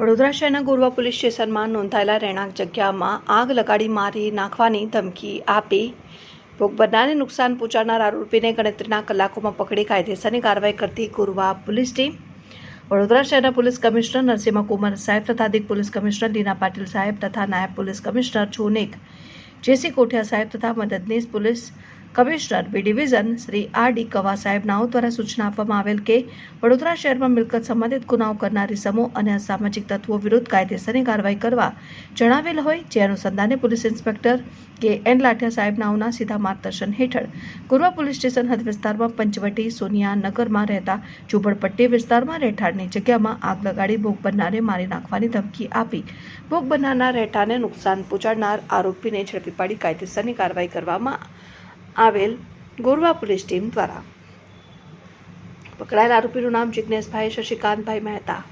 વડોદરા શહેરના ગોરવા પોલીસ સ્ટેશનમાં નોંધાયેલા રહેણાંક જગ્યામાં આગ લગાડી મારી નાખવાની ધમકી આપી. ભોગ બનનારને નુકસાન પહોંચાડનાર આરોપીને ગણતરીના કલાકોમાં પકડી કાયદેસરની કાર્યવાહી કરતી ગોરવા પોલીસ ટીમ. વડોદરા શહેરના પોલીસ કમિશનર નરસિંહ કુમાર સાહેબ તથા અધિક પોલીસ કમિશનર લીના પાટીલ સાહેબ તથા નાયબ પોલીસ કમિશનર ચોનેક જેસી કોઠિયા સાહેબ તથા મદદનીશ police commissioner B division Shri R D Kava સાહેબ નાઓ દ્વારા સૂચના આપવામાં આવેલ કે વડોદરા શહેરમાં મિલકત સંબંધિત ગુનાઓ કરનારી સમૂહ અને અસામાજિક તત્વો વિરુદ્ધ કાયદેસરની કાર્યવાહી કરવા જણાવેલ હોય જે અનુસંધાને police inspector K N Lathiya સાહેબ નાઓના સીધા માર્ગદર્શન હેઠળ ગુરવા પોલીસ સ્ટેશન હદ વિસ્તારમાં પંચવટી સોનિયા નગરમાં રહેતા ઝૂંપડપટ્ટી વિસ્તારમાં રહેઠાણની જગ્યામાં આગ લગાડી ભોગ બનનારે મારી નાખવાની ધમકી આપી. ભોગ બનનારના રહેઠાણને નુકસાન પહોંચાડનાર આરોપીને ઝડપી પાડી કાયદેસરની કાર્યવાહી કરવામાં આવેલ ગોરવા પોલીસ ટીમ દ્વારા. પકડાયેલા આરોપીનું નામ જિજ્ઞેશભાઈ શશિકાંતભાઈ મહેતા.